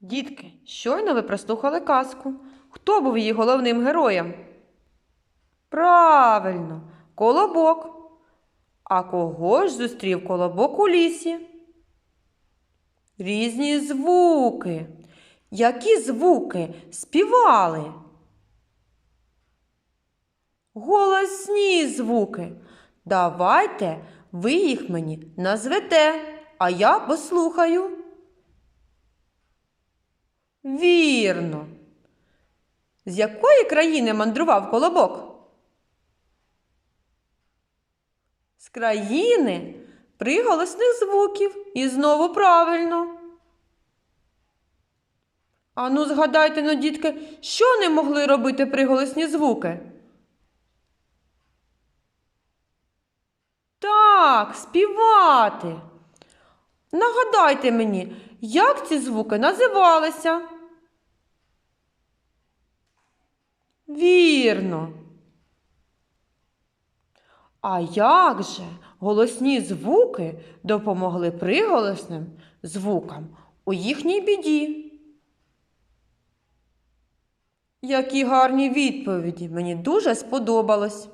Дітки, щойно ви прослухали казку. Хто був її головним героєм? Правильно, колобок. А кого ж зустрів колобок у лісі? Різні звуки. Які звуки співали? Голосні звуки. Давайте ви їх мені назвете, а я послухаю. Вірно. З якої країни мандрував колобок? З країни приголосних звуків. І знову правильно. Ану, згадайте, ну, дітки, що не могли робити приголосні звуки? Так, співати. Нагадайте мені, як ці звуки називалися? Вірно. А як же голосні звуки допомогли приголосним звукам у їхній біді? Які гарні відповіді! Мені дуже сподобалось.